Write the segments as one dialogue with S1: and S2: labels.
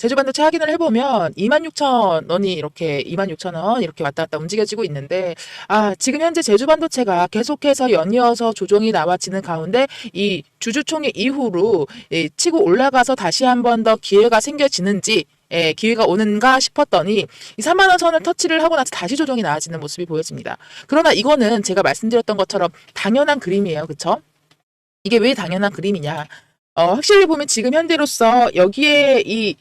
S1: 제주반도체 확인을 해보면 26,000원이 이렇게 26,000원 이렇게 왔다 갔다 움직여지고 있는데 아 지금 현재 제주반도체가 계속해서 연이어서 조정이 나와지는 가운데 이 주주총회 이후로 예, 치고 올라가서 다시 한 번 더 기회가 생겨지는지 예, 기회가 오는가 싶었더니 이 3만 원 선을 터치를 하고 나서 다시 조정이 나와지는 모습이 보여집니다. 그러나 이거는 제가 말씀드렸던 것처럼 당연한 그림이에요. 그쵸? 이게 왜 당연한 그림이냐? 어, 확실히 보면 지금 현재로서 여기에 이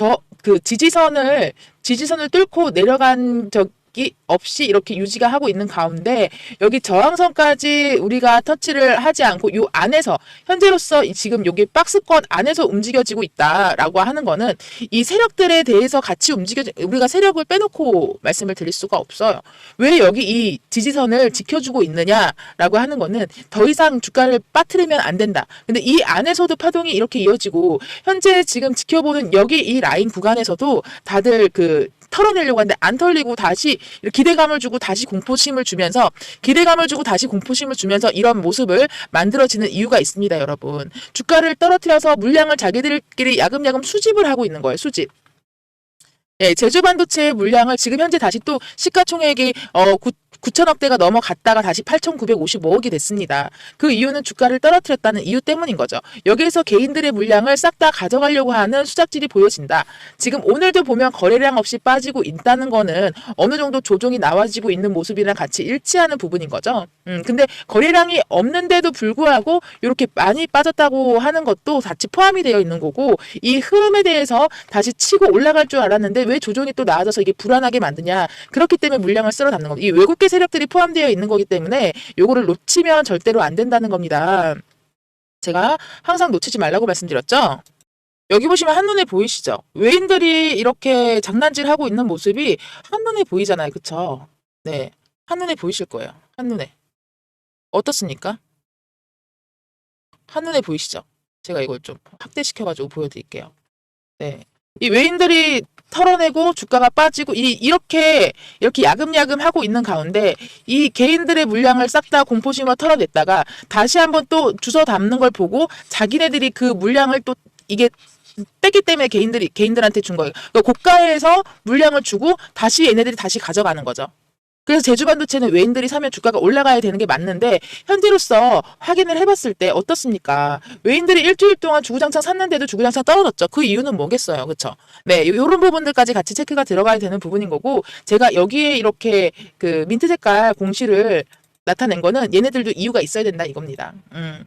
S1: 저 그 지지선을 지지선을 뚫고 내려간 적이 없이 이렇게 유지가 하고 있는 가운데 여기 저항선까지 우리가 터치를 하지 않고 요 안에서 현재로서 이 지금 여기 박스권 안에서 움직여지고 있다라고 하는 거는 이 세력들에 대해서 같이 움직여 우리가 세력을 빼놓고 말씀을 드릴 수가 없어요. 왜 여기 이 지지선을 지켜주고 있느냐라고 하는 거는 더 이상 주가를 빠뜨리면 안 된다. 근데 이 안에서도 파동이 이렇게 이어지고 현재 지금 지켜보는 여기 이 라인 구간에서도 다들 그 털어내려고 하는데 안 털리고 다시 기대감을 주고 다시 공포심을 주면서 기대감을 주고 다시 공포심을 주면서 이런 모습을 만들어지는 이유가 있습니다, 여러분. 주가를 떨어뜨려서 물량을 자기들끼리 야금야금 수집을 하고 있는 거예요, 수집. 예, 제주 반도체의 물량을 지금 현재 다시 또 시가총액이 어 9, 9천억대가 넘어갔다가 다시 8,955억이 됐습니다. 그 이유는 주가를 떨어뜨렸다는 이유 때문인 거죠. 여기에서 개인들의 물량을 싹 다 가져가려고 하는 수작질이 보여진다. 지금 오늘도 보면 거래량 없이 빠지고 있다는 거는 어느 정도 조정이 나와지고 있는 모습이랑 같이 일치하는 부분인 거죠. 음, 근데 거래량이 없는데도 불구하고 이렇게 많이 빠졌다고 하는 것도 같이 포함이 되어 있는 거고 이 흐름에 대해서 다시 치고 올라갈 줄 알았는데 왜 조정이 또 나아져서 이게 불안하게 만드냐. 그렇기 때문에 물량을 쓸어 담는 겁니다. 이 외국계 세력들이 포함되어 있는 거기 때문에 요거를 놓치면 절대로 안 된다는 겁니다. 제가 항상 놓치지 말라고 말씀드렸죠. 여기 보시면 한눈에 보이시죠? 외인들이 이렇게 장난질하고 있는 모습이 한눈에 보이잖아요. 그쵸? 네. 한눈에 보이실 거예요. 한눈에. 어떻습니까? 한눈에 보이시죠? 제가 이걸 좀 확대시켜가지고 보여드릴게요. 네. 이 외인들이 털어내고 주가가 빠지고 이 이렇게 이렇게 야금야금 하고 있는 가운데 이 개인들의 물량을 싹 다 공포심으로 털어냈다가 다시 한번 또 주워 담는 걸 보고 자기네들이 그 물량을 또 이게 뺐기 때문에 개인들이 개인들한테 준 거예요. 그러니까 고가에서 물량을 주고 다시 얘네들이 다시 가져가는 거죠. 그래서 제주 반도체는 외인들이 사면 주가가 올라가야 되는 게 맞는데 현재로서 확인을 해봤을 때 어떻습니까? 외인들이 일주일 동안 주구장창 샀는데도 주구장창 떨어졌죠. 그 이유는 뭐겠어요, 그렇죠? 네, 요- 요런 부분들까지 같이 체크가 들어가야 되는 부분인 거고 제가 여기에 이렇게 그 민트 색깔 공시를 나타낸 거는 얘네들도 이유가 있어야 된다 이겁니다. 음.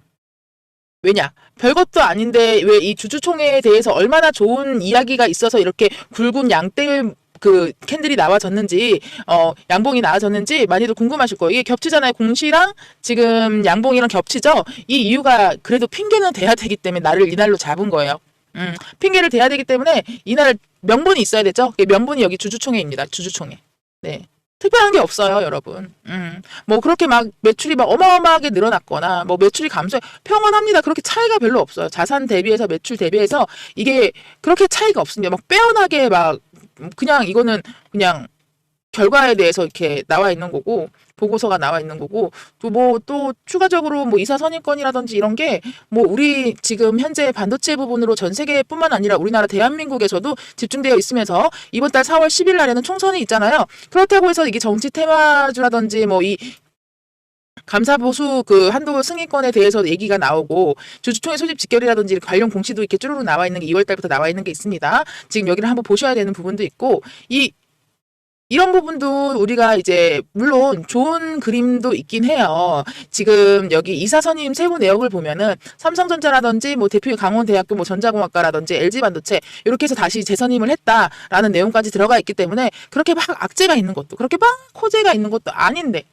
S1: 왜냐? 별것도 아닌데 왜 이 주주총회에 대해서 얼마나 좋은 이야기가 있어서 이렇게 굵은 양떼 그 캔들이 나와졌는지 어 양봉이 나와졌는지 많이들 궁금하실 거예요. 이게 겹치잖아요. 공시랑 지금 양봉이랑 겹치죠. 이 이유가 그래도 핑계는 돼야 되기 때문에 나를 이날로 잡은 거예요. 음, 핑계를 대야 되기 때문에 이날 명분이 있어야 되죠. 그 명분이 여기 주주총회입니다. 주주총회. 네. 특별한 게 없어요, 여러분. 음, 뭐 그렇게 막 매출이 막 어마어마하게 늘어났거나 뭐 매출이 감소 평온합니다. 그렇게 차이가 별로 없어요. 자산 대비해서 매출 대비해서 이게 그렇게 차이가 없습니다. 막 빼어나게 막 그냥 이거는 그냥 결과에 대해서 이렇게 나와 있는 거고 보고서가 나와 있는 거고 또 뭐 또 추가적으로 뭐 이사 선임권이라든지 이런 게 뭐 우리 지금 현재 반도체 부분으로 전 세계뿐만 아니라 우리나라 대한민국에서도 집중되어 있으면서 이번 달 4월 10일 날에는 총선이 있잖아요. 그렇다고 해서 이게 정치 테마주라든지 뭐 이 감사 보수 그 한도 승인권에 대해서 얘기가 나오고 주주총회 소집 직결이라든지 관련 공시도 이렇게 쭈루룩 나와 있는 게 2월 달부터 나와 있는 게 있습니다. 지금 여기를 한번 보셔야 되는 부분도 있고 이 이런 부분도 우리가 이제 물론 좋은 그림도 있긴 해요. 지금 여기 이사 선임 세부 내역을 보면은 삼성전자라든지 뭐 대표 강원대학교 뭐 전자공학과라든지 LG반도체 이렇게 해서 다시 재선임을 했다라는 내용까지 들어가 있기 때문에 그렇게 막 악재가 있는 것도 그렇게 막 호재가 있는 것도 아닌데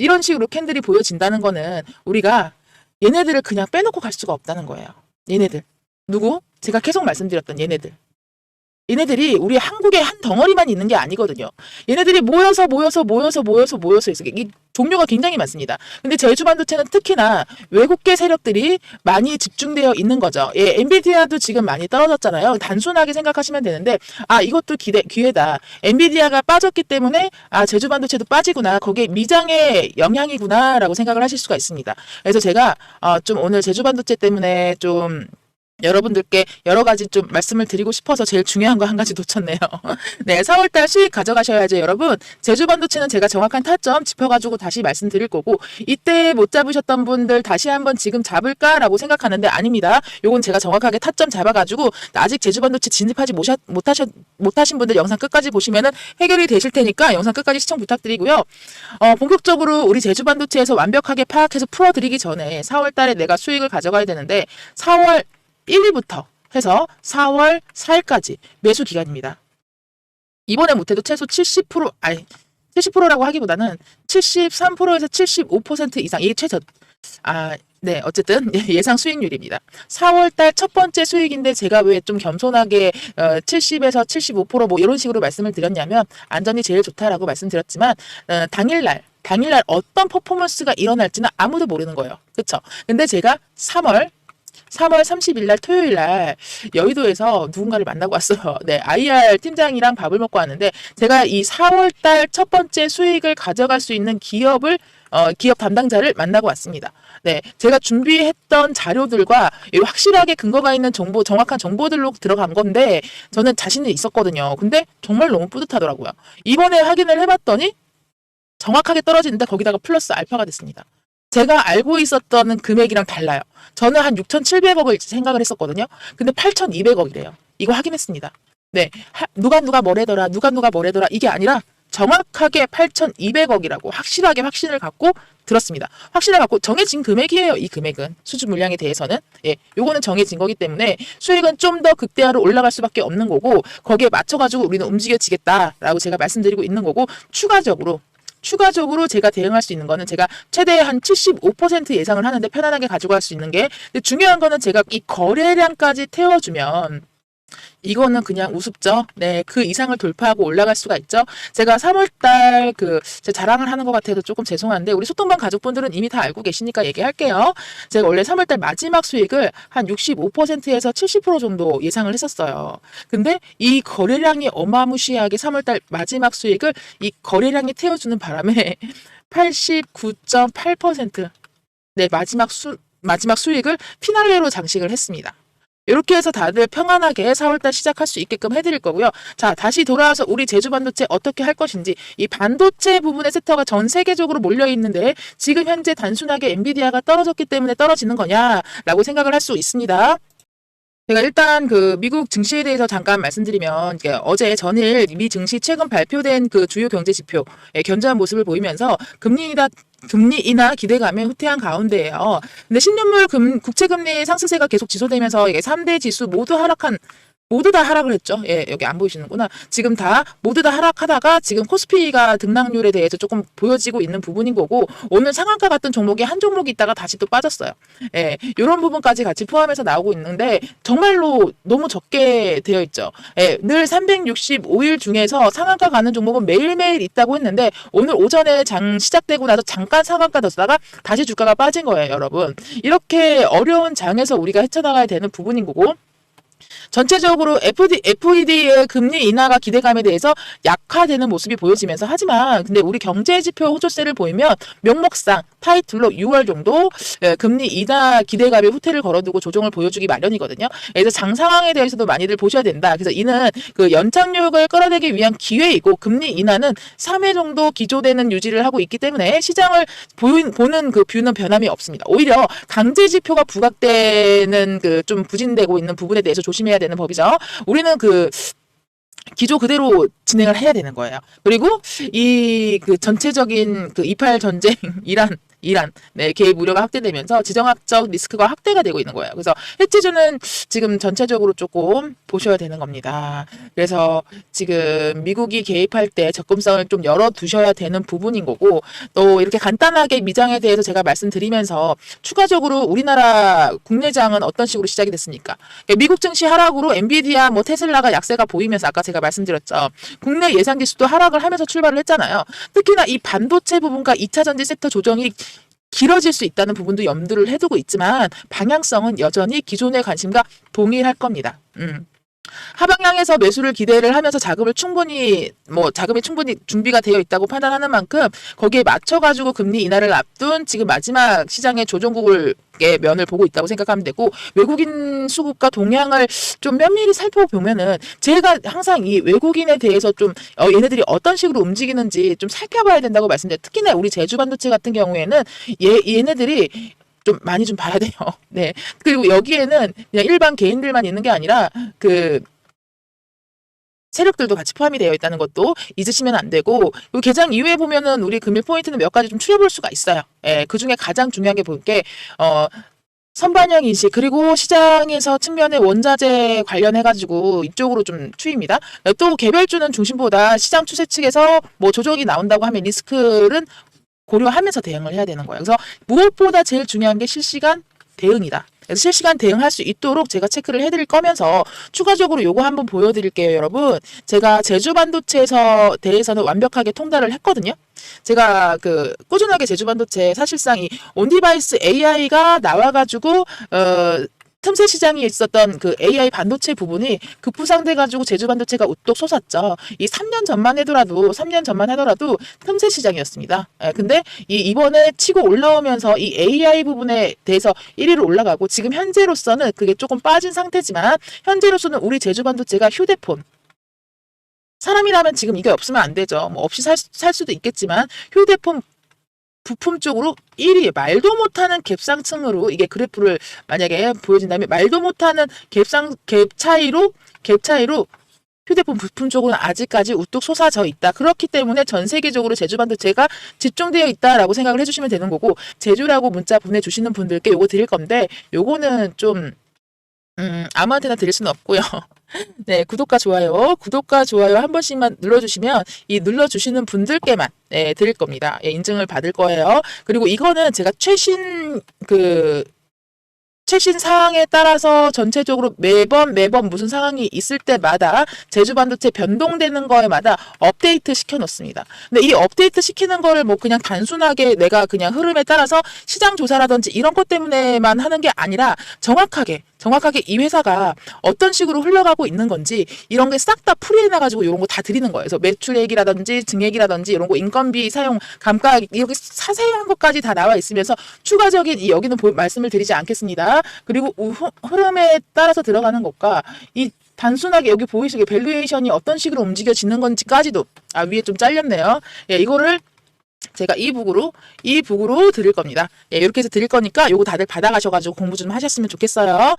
S1: 이런 식으로 캔들이 보여진다는 거는 우리가 얘네들을 그냥 빼놓고 갈 수가 없다는 거예요. 얘네들. 누구? 제가 계속 말씀드렸던 얘네들. 얘네들이 우리 한국에 한 덩어리만 있는 게 아니거든요. 얘네들이 모여서 모여서 모여서 모여서 모여서 있어. 이 종류가 굉장히 많습니다. 근데 제주 반도체는 특히나 외국계 세력들이 많이 집중되어 있는 거죠. 예, 엔비디아도 지금 많이 떨어졌잖아요. 단순하게 생각하시면 되는데 아 이것도 기대 기회다. 엔비디아가 빠졌기 때문에 아 제주 반도체도 빠지구나. 거기에 미장의 영향이구나라고 생각을 하실 수가 있습니다. 그래서 제가 어, 좀 오늘 제주 반도체 때문에 좀 여러분들께 여러 가지 좀 말씀을 드리고 싶어서 제일 중요한 거 한 가지 놓쳤네요. 네, 4월달 수익 가져가셔야죠, 여러분. 제주 반도체는 제가 정확한 타점 짚어가지고 다시 말씀드릴 거고 이때 못 잡으셨던 분들 다시 한번 지금 잡을까라고 생각하는데 아닙니다. 요건 제가 정확하게 타점 잡아가지고 아직 제주 반도체 진입하지 못하신 분들 영상 끝까지 보시면은 해결이 되실 테니까 영상 끝까지 시청 부탁드리고요. 어, 본격적으로 우리 제주 반도체에서 완벽하게 파악해서 풀어드리기 전에 4월달에 내가 수익을 가져가야 되는데 4월 1일부터 해서 4월 4일까지 매수 기간입니다. 이번에 못해도 최소 70% 아니 70%라고 하기보다는 73%에서 75% 이상 이게 최저 아 네, 어쨌든 예상 수익률입니다. 4월달 첫 번째 수익인데 제가 왜 좀 겸손하게 어, 70에서 75%뭐 이런 식으로 말씀을 드렸냐면 안전이 제일 좋다라고 말씀드렸지만 어, 당일날 당일날 어떤 퍼포먼스가 일어날지는 아무도 모르는 거예요. 그렇죠? 근데 제가 3월 3월 30일 날 토요일 날 여의도에서 누군가를 만나고 왔어요. 네, IR 팀장이랑 밥을 먹고 왔는데 제가 이 4월 달 첫 번째 수익을 가져갈 수 있는 기업을 어, 기업 담당자를 만나고 왔습니다. 네, 제가 준비했던 자료들과 이 확실하게 근거가 있는 정보, 정확한 정보들로 들어간 건데 저는 자신이 있었거든요. 근데 정말 너무 뿌듯하더라고요. 이번에 확인을 해봤더니 정확하게 떨어지는데 거기다가 플러스 알파가 됐습니다. 제가 알고 있었던 금액이랑 달라요. 저는 한 6,700억을 생각을 했었거든요. 근데 8,200억이래요. 이거 확인했습니다. 네. 하, 누가 누가 뭐래더라, 누가 누가 뭐래더라, 이게 아니라 정확하게 8,200억이라고 확실하게 확신을 갖고 들었습니다. 확신을 갖고 정해진 금액이에요. 이 금액은 수주 물량에 대해서는 예, 요거는 정해진 거기 때문에 수익은 좀 더 극대화로 올라갈 수밖에 없는 거고 거기에 맞춰 가지고 우리는 움직여지겠다라고 제가 말씀드리고 있는 거고 추가적으로 추가적으로 제가 대응할 수 있는 거는 제가 최대 한 75% 예상을 하는데 편안하게 가져갈 수 있는 게 중요한 거는 제가 이 거래량까지 태워주면 이거는 그냥 우습죠. 네, 그 이상을 돌파하고 올라갈 수가 있죠. 제가 3월달 그 자랑을 하는 것 같아도 조금 죄송한데 우리 소통방 가족분들은 이미 다 알고 계시니까 얘기할게요. 제가 원래 3월달 마지막 수익을 한 65%에서 70% 정도 예상을 했었어요. 근데 이 거래량이 어마무시하게 3월달 마지막 수익을 이 거래량이 태워주는 바람에 89.8% 네, 마지막 수 마지막 수익을 피날레로 장식을 했습니다. 이렇게 해서 다들 평안하게 4월달 시작할 수 있게끔 해드릴 거고요. 자, 다시 돌아와서 우리 제주 반도체 어떻게 할 것인지 이 반도체 부분의 섹터가 전 세계적으로 몰려 있는데 지금 현재 단순하게 엔비디아가 떨어졌기 때문에 떨어지는 거냐라고 생각을 할 수 있습니다. 제가 일단 그 미국 증시에 대해서 잠깐 말씀드리면 어제 전일 미 증시 최근 발표된 그 주요 경제 지표의 견조한 모습을 보이면서 금리가 금리 인하 기대감에 후퇴한 가운데에요. 근데 10년물 금, 국채금리 상승세가 계속 지속되면서 이게 3대 지수 모두 하락한 모두 다 하락을 했죠. 예, 여기 안 보이시는구나. 지금 다 모두 다 하락하다가 지금 코스피가 등락률에 대해서 조금 보여지고 있는 부분인 거고 오늘 상한가 같은 종목이 한 종목이 있다가 다시 또 빠졌어요. 예, 이런 부분까지 같이 포함해서 나오고 있는데 정말로 너무 적게 되어 있죠. 예, 늘 365일 중에서 상한가 가는 종목은 매일매일 있다고 했는데 오늘 오전에 장 시작되고 나서 잠깐 상한가 뒀다가 다시 주가가 빠진 거예요, 여러분. 이렇게 어려운 장에서 우리가 헤쳐나가야 되는 부분인 거고 전체적으로 FD, FED의 금리 인하가 기대감에 대해서 약화되는 모습이 보여지면서 하지만 근데 우리 경제 지표 호조세를 보이면 명목상 타이틀로 6월 정도 예, 금리 인하 기대감에 후퇴를 걸어두고 조정을 보여주기 마련이거든요. 그래서 장 상황에 대해서도 많이들 보셔야 된다. 그래서 이는 그 연착륙을 끌어내기 위한 기회이고 금리 인하는 3회 정도 기조되는 유지를 하고 있기 때문에 시장을 보인, 보는 그 뷰는 변함이 없습니다. 오히려 강제 지표가 부각되는 그 좀 부진되고 있는 부분에 대해서 조심해야 되는 법이죠. 우리는 그 기조 그대로 진행을 해야 되는 거예요. 그리고 이 그 전체적인 그 이팔 전쟁 이란 이란 네, 개입 우려가 확대되면서 지정학적 리스크가 확대가 되고 있는 거예요. 그래서 해치주는 지금 전체적으로 조금 보셔야 되는 겁니다. 그래서 지금 미국이 개입할 때 접근성을 좀 열어 두셔야 되는 부분인 거고 또 이렇게 간단하게 미장에 대해서 제가 말씀드리면서 추가적으로 우리나라 국내장은 어떤 식으로 시작이 됐습니까? 그러니까 미국 증시 하락으로 엔비디아 뭐 테슬라가 약세가 보이면서 아까 제가 말씀드렸죠. 국내 예상 지수도 하락을 하면서 출발을 했잖아요. 특히나 이 반도체 부분과 2차 전지 섹터 조정이 길어질 수 있다는 부분도 염두를 해두고 있지만 방향성은 여전히 기존의 관심과 동일할 겁니다. 음. 하방향에서 매수를 기대를 하면서 자금을 충분히 뭐 자금이 충분히 준비가 되어 있다고 판단하는 만큼 거기에 맞춰 가지고 금리 인하를 앞둔 지금 마지막 시장의 조정국을 의 면을 보고 있다고 생각하면 되고 외국인 수급과 동향을 좀 면밀히 살펴보면은 제가 항상 이 외국인에 대해서 좀 어, 얘네들이 어떤 식으로 움직이는지 좀 살펴봐야 된다고 말씀드려요. 특히나 우리 제주 반도체 같은 경우에는 얘 얘네들이 좀 많이 좀 봐야 돼요. 네. 그리고 여기에는 그냥 일반 개인들만 있는 게 아니라 그 세력들도 같이 포함이 되어 있다는 것도 잊으시면 안 되고 이 개장 이후에 보면은 우리 금일 포인트는 몇 가지 좀 추려볼 수가 있어요. 예, 그 중에 가장 중요한 게 볼게 어. 선반영 인식 그리고 시장에서 측면의 원자재 관련해 가지고 이쪽으로 좀 추입니다. 또 개별주는 중심보다 시장 추세 측에서 뭐 조정이 나온다고 하면 리스크는 고려하면서 대응을 해야 되는 거예요. 그래서 무엇보다 제일 중요한 게 실시간 대응이다. 그래서 실시간 대응할 수 있도록 제가 체크를 해드릴 거면서 추가적으로 요거 한번 보여드릴게요, 여러분. 제가 제주 반도체에서 대해서는 완벽하게 통달을 했거든요. 제가 그 꾸준하게 제주 반도체 사실상 이 온디바이스 AI가 나와가지고 어 틈새 시장에 있었던 그 AI 반도체 부분이 급부상돼 가지고 제주 반도체가 우뚝 솟았죠. 이 3년 전만 해더라도 3년 전만 하더라도 틈새 시장이었습니다. 예, 근데 이 이번에 치고 올라오면서 이 AI 부분에 대해서 1위로 올라가고 지금 현재로서는 그게 조금 빠진 상태지만 현재로서는 우리 제주 반도체가 휴대폰 사람이라면 지금 이게 없으면 안 되죠. 뭐 없이 살, 살 수도 있겠지만 휴대폰 부품 쪽으로 1위 말도 못하는 갭상층으로 이게 그래프를 만약에 보여진다면 말도 못하는 갭상 갭 차이로 갭 차이로 휴대폰 부품 쪽은 아직까지 우뚝 솟아져 있다. 그렇기 때문에 전 세계적으로 제주 반도체가 집중되어 있다라고 생각을 해주시면 되는 거고 제주라고 문자 보내주시는 분들께 요거 드릴 건데 요거는 좀 음, 아무한테나 드릴 수는 없고요. 네, 구독과 좋아요, 구독과 좋아요 한 번씩만 눌러주시면 이 눌러주시는 분들께만 네, 드릴 겁니다. 예, 인증을 받을 거예요. 그리고 이거는 제가 최신 그 최신 사항에 따라서 전체적으로 매번 매번 무슨 상황이 있을 때마다 제주 반도체 변동되는 거에마다 업데이트 시켜 놓습니다. 근데 이 업데이트 시키는 거를 뭐 그냥 단순하게 내가 그냥 흐름에 따라서 시장 조사라든지 이런 것 때문에만 하는 게 아니라 정확하게 정확하게 이 회사가 어떤 식으로 흘러가고 있는 건지 이런 게 싹 다 풀이해 놔가지고 이런 거 다 드리는 거예요. 그래서 매출액이라든지 증액이라든지 이런 거 인건비 사용 감가 이렇게 자세한 것까지 다 나와 있으면서 추가적인 이 여기는 보, 말씀을 드리지 않겠습니다. 그리고 우, 흐름에 따라서 들어가는 것과 이 단순하게 여기 보이시게 밸류에이션이 어떤 식으로 움직여지는 건지까지도 아 위에 좀 잘렸네요. 예, 이거를 제가 이 북으로 이 북으로 드릴 겁니다. 예, 이렇게 해서 드릴 거니까 요거 다들 받아가셔가지고 공부 좀 하셨으면 좋겠어요.